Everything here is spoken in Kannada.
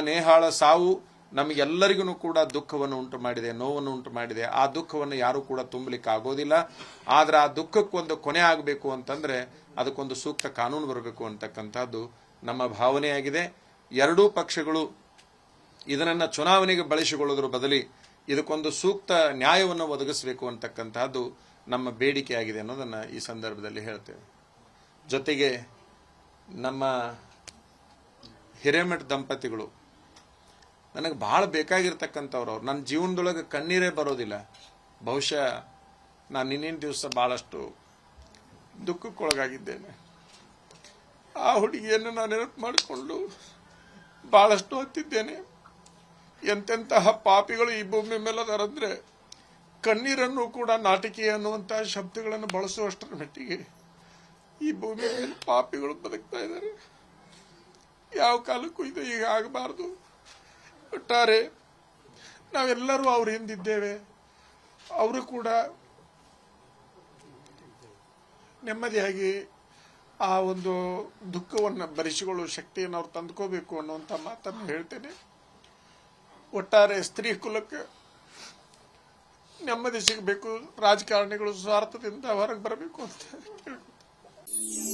ನೇಹಾಳ ಸಾವು ನಮಗೆಲ್ಲರಿಗೂ ಕೂಡ ದುಃಖವನ್ನು ಉಂಟು ಮಾಡಿದೆ, ನೋವನ್ನು ಉಂಟು ಮಾಡಿದೆ. ಆ ದುಃಖವನ್ನು ಯಾರೂ ಕೂಡ ತುಂಬಲಿಕ್ಕೆ ಆಗೋದಿಲ್ಲ. ಆದರೆ ಆ ದುಃಖಕ್ಕೊಂದು ಕೊನೆ ಆಗಬೇಕು ಅಂತಂದರೆ ಅದಕ್ಕೊಂದು ಸೂಕ್ತ ಕಾನೂನು ಬರಬೇಕು ಅಂತಕ್ಕಂಥದ್ದು ನಮ್ಮ ಭಾವನೆಯಾಗಿದೆ. ಎರಡೂ ಪಕ್ಷಗಳು ಇದನ್ನು ಚುನಾವಣೆಗೆ ಬಳಸಿಕೊಳ್ಳೋದ್ರ ಬದಲಿ ಇದಕ್ಕೊಂದು ಸೂಕ್ತ ನ್ಯಾಯವನ್ನು ಒದಗಿಸಬೇಕು ಅಂತಕ್ಕಂತಹದ್ದು ನಮ್ಮ ಬೇಡಿಕೆಯಾಗಿದೆ ಅನ್ನೋದನ್ನು ಈ ಸಂದರ್ಭದಲ್ಲಿ ಹೇಳ್ತೇವೆ. ಜೊತೆಗೆ ನಮ್ಮ ಹಿರೇಮಠ ದಂಪತಿಗಳು ನನಗೆ ಭಾಳ ಬೇಕಾಗಿರ್ತಕ್ಕಂಥವ್ರು ಅವ್ರು. ನನ್ನ ಜೀವನದೊಳಗೆ ಕಣ್ಣೀರೇ ಬರೋದಿಲ್ಲ. ಬಹುಶಃ ನಾನು ನಿನ್ನಿನ ದಿವಸ ಭಾಳಷ್ಟು ದುಃಖಕ್ಕೊಳಗಾಗಿದ್ದೇನೆ. ಆ ಹುಡುಗಿಯನ್ನು ನಾನು ನೆನಪು ಮಾಡಿಕೊಂಡು ಭಾಳಷ್ಟು ಹೊತ್ತಿದ್ದೇನೆ. ಎಂತೆಂತಹ ಪಾಪಿಗಳು ಈ ಭೂಮಿ ಮೇಲೆ ಅದಾರಂದ್ರೆ ಕಣ್ಣೀರನ್ನು ಕೂಡ ನಾಟಕೀಯ ಅನ್ನುವಂತಹ ಶಬ್ದಗಳನ್ನು ಬಳಸುವಷ್ಟರ ಮಟ್ಟಿಗೆ ಈ ಭೂಮಿ ಮೇಲೆ ಪಾಪಿಗಳು ಬದುಕ್ತಾ ಇದ್ದಾರೆ. ಯಾವ ಕಾಲಕ್ಕೂ ಇದು ಈಗ ಆಗಬಾರ್ದು ಒಟ್ಟಾರೆ ನಾವೆಲ್ಲರೂ ಅವ್ರ ಹಿಂದಿದ್ದೇವೆ. ಅವರು ಕೂಡ ನೆಮ್ಮದಿಯಾಗಿ ಆ ಒಂದು ದುಃಖವನ್ನು ಭರಿಸಿಕೊಳ್ಳುವ ಶಕ್ತಿಯನ್ನು ಅವ್ರು ತಂದುಕೋಬೇಕು ಅನ್ನುವಂಥ ಮಾತನ್ನು ಹೇಳ್ತೇನೆ. ಒಟ್ಟಾರೆ ಸ್ತ್ರೀ ಕುಲಕ್ಕೆ ನೆಮ್ಮದಿ ಸಿಗಬೇಕು, ರಾಜಕಾರಣಿಗಳು ಸ್ವಾರ್ಥದಿಂದ ಹೊರಗೆ ಬರಬೇಕು ಅಂತ ಕೇಳ್ಕೊತೀನಿ